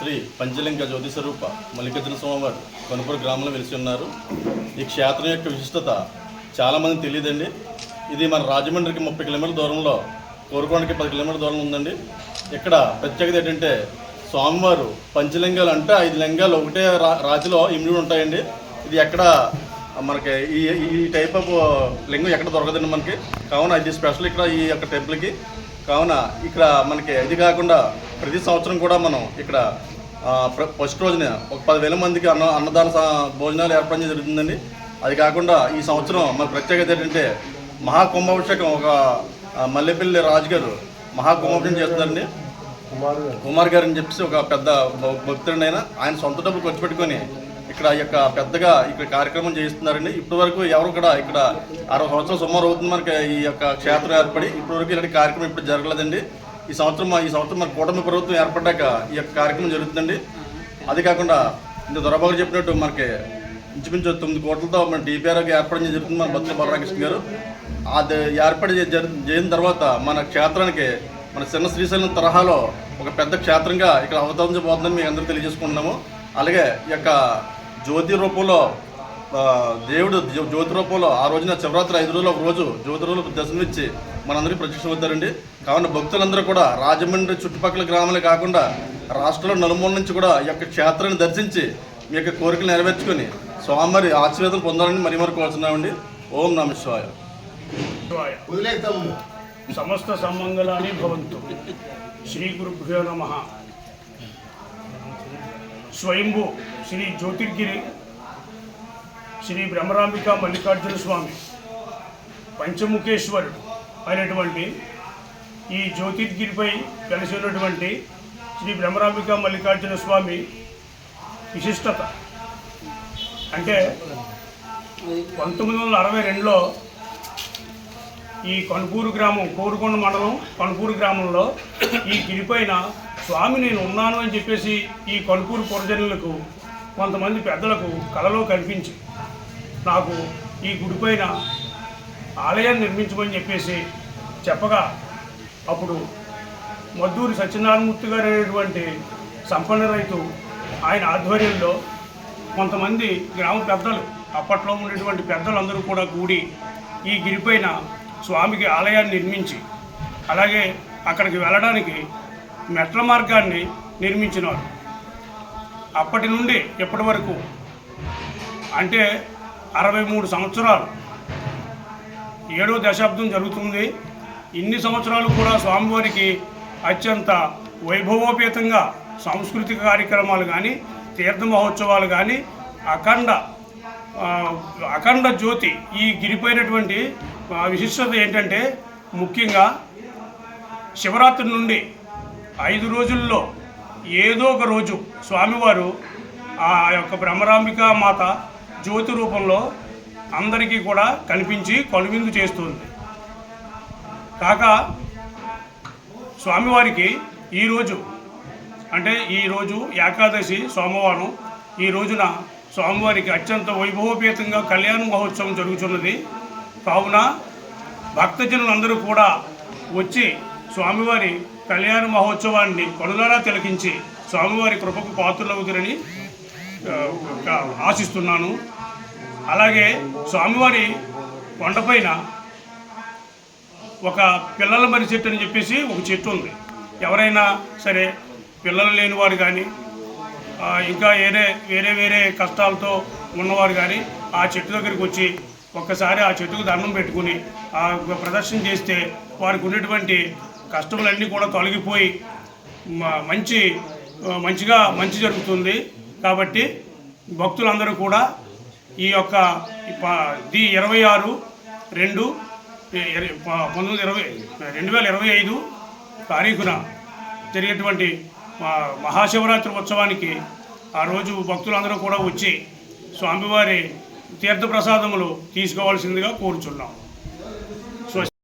శ్రీ పంచలింగ జ్యోతి స్వరూప మల్లికార్జున స్వామివారు కొనుపూరు గ్రామంలో వెలిసి ఉన్నారు. ఈ క్షేత్రం యొక్క విశిష్టత చాలామంది తెలియదండి. ఇది మన రాజమండ్రికి ముప్పై కిలోమీటర్ల దూరంలో కోరుకోవడానికి పది కిలోమీటర్ల దూరం ఉందండి. ఇక్కడ ప్రత్యేకత ఏంటంటే స్వామివారు పంచలింగాలు అంటే ఐదు లింగాలు ఒకటే రా రాతిలో ఇమిడి ఉంటాయండి. ఇది ఎక్కడ మనకి ఈ ఈ టైప్ ఆఫ్ లింగం ఎక్కడ దొరకదండి మనకి. కావున ఇది స్పెషల్ ఇక్కడ ఈ యొక్క టెంపుల్కి. కావున ఇక్కడ మనకి ఇది కాకుండా ప్రతి సంవత్సరం కూడా మనం ఇక్కడ ఫస్ట్ రోజున ఒక పదివేల మందికి అన్న అన్నదాన స- భోజనాలు ఏర్పాటు జరుగుతుందండి. అది కాకుండా ఈ సంవత్సరం మన ప్రత్యేకత ఏంటంటే మహాకుంభాభిషేకం ఒక మల్లెపల్లి రాజు గారు మహాకుంభాభిషేకం చేస్తున్నారండి. కుమార్ గారు అని చెప్పేసి ఒక పెద్ద భ- భక్తుడు ఆయన. ఆయన సొంత డబ్బులు ఖర్చు పెట్టుకొని ఇక్కడ ఈ యొక్క పెద్దగా ఇక్కడ కార్యక్రమం చేయిస్తున్నారండి. ఇప్పటివరకు ఎవరు కూడా ఇక్కడ అరవై సంవత్సరాలు సుమారు అవుతుంది మనకి ఈ యొక్క క్షేత్రం ఏర్పడి. ఇప్పటివరకు ఇలాంటి కార్యక్రమం ఇప్పుడు జరగలేదండి. ఈ సంవత్సరం మా- ఈ సంవత్సరం మన కూటమి ప్రభుత్వం ఏర్పడ్డాక ఈ యొక్క కార్యక్రమం జరుగుతుందండి. అది కాకుండా ఇంత దొరబాబు చెప్పినట్టు మనకి ఇంచుమించు తొమ్మిది కోట్లతో మన డిపిఆర్కి ఏర్పాటు జరుగుతుంది మన బతుల బలరామకృష్ణ గారు. అది ఏర్పాటు చేసిన తర్వాత మన క్షేత్రానికి మన చిన్న శ్రీశైలం తరహాలో ఒక పెద్ద క్షేత్రంగా ఇక్కడ అవతరించబోతుందని మేము అందరూ తెలియజేసుకుంటున్నాము. అలాగే ఈ యొక్క జ్యోతి రూపంలో దేవుడు జ్యోతి రూపంలో ఆ రోజున శివరాత్రి ఐదు రోజులు ఒక రోజు జ్యోతి రోజులు దర్శనమిచ్చి మనందరికీ ప్రత్యక్షం అవుతారండి. కావున భక్తులందరూ కూడా రాజమండ్రి చుట్టుపక్కల గ్రామాలే కాకుండా రాష్ట్రంలో నలుమూల నుంచి కూడా ఈ యొక్క క్షేత్రాన్ని దర్శించి మీ యొక్క కోరికలు నెరవేర్చుకొని స్వామివారి ఆశీర్వాదం పొందాలని మరి మరి కోరుతున్నామండి ఓం నమ శివాయ. సమస్త సమ్మంగళాని భవంతు. శ్రీ గురుభ్యో నమ. స్వయంభూ శ్రీ జ్యోతిర్గిరి శ్రీ బ్రహ్మరాంబిక మల్లికార్జున స్వామి పంచముఖేశ్వరుడు. అయినటువంటి ఈ జ్యోతిర్గిరిపై కలిసి ఉన్నటువంటి శ్రీ బ్రహ్మరాంబిక మల్లికార్జున స్వామి విశిష్టత. అంటే పంతొమ్మిది వందల అరవై రెండులో ఈ కనుపూరు గ్రామం కోరుకొండ మండలం కనుపూరు గ్రామంలో ఈ గిరిపైన స్వామి నేను ఉన్నాను అని చెప్పేసి ఈ కనుపూరు పురజనులకు కొంతమంది పెద్దలకు కలలో కనిపించి నాకు ఈ గుడిపైన ఆలయాన్ని నిర్మించమని చెప్పేసి చెప్పగా అప్పుడు మద్దూరి సత్యనారాయణమూర్తి గారు అనేటువంటి సంపన్న రైతు ఆయన ఆధ్వర్యంలో కొంతమంది గ్రామ పెద్దలు అప్పట్లో ఉండేటువంటి పెద్దలందరూ కూడా కూడి ఈ గిరిపైన స్వామికి ఆలయాన్ని నిర్మించి అలాగే అక్కడికి వెళ్ళడానికి మెట్ల మార్గాన్ని నిర్మించినారు. అప్పటి నుండి ఇప్పటి వరకు అంటే అరవై మూడు సంవత్సరాలు ఏడో దశాబ్దం జరుగుతుంది. ఇన్ని సంవత్సరాలు కూడా స్వామివారికి అత్యంత వైభవోపేతంగా సాంస్కృతిక కార్యక్రమాలు కానీ తీర్థ మహోత్సవాలు కానీ అఖండ అఖండ జ్యోతి ఈ గిరిపోయినటువంటి విశిష్టత ఏంటంటే ముఖ్యంగా శివరాత్రి నుండి ఐదు రోజుల్లో ఏదో ఒక రోజు స్వామివారు ఆ యొక్క బ్రహ్మరాంబికా మాత జ్యోతి రూపంలో అందరికీ కూడా కనిపించి కనువిందు చేస్తుంది. కాక స్వామివారికి ఈరోజు అంటే ఈరోజు ఏకాదశి సోమవారం ఈ రోజున స్వామివారికి అత్యంత వైభవోపేతంగా కళ్యాణ మహోత్సవం జరుగుతున్నది. కావున భక్తజనులందరూ కూడా వచ్చి స్వామివారి కళ్యాణ మహోత్సవాన్ని కొనుగోలా తిలకించి స్వామివారి కృపకు పాత్రలవుతారని ఆశిస్తున్నాను. అలాగే స్వామివారి కొండపైన ఒక పిల్లల మరి చెట్టు అని చెప్పేసి ఒక చెట్టు ఉంది. ఎవరైనా సరే పిల్లలు లేనివారు కానీ ఇంకా వేరే వేరే వేరే కష్టాలతో ఉన్నవారు కానీ ఆ చెట్టు దగ్గరికి వచ్చి ఒక్కసారి ఆ చెట్టుకు దండం పెట్టుకుని ఆ ప్రదర్శన చేస్తే వారికి ఉన్నటువంటి కష్టములన్నీ కూడా తొలగిపోయి మ- మంచి మంచిగా మంచి జరుగుతుంది. కాబట్టి భక్తులందరూ కూడా ఈ యొక్క ది ఇరవై ఆరు రెండు పంతొమ్మిది ఇరవై రెండు వేల ఇరవై ఐదు తారీఖున జరిగేటువంటి మహాశివరాత్రి ఉత్సవానికి ఆ రోజు భక్తులందరూ కూడా వచ్చి స్వామివారి తీర్థప్రసాదములు తీసుకోవాల్సిందిగా కోరుచున్నాం.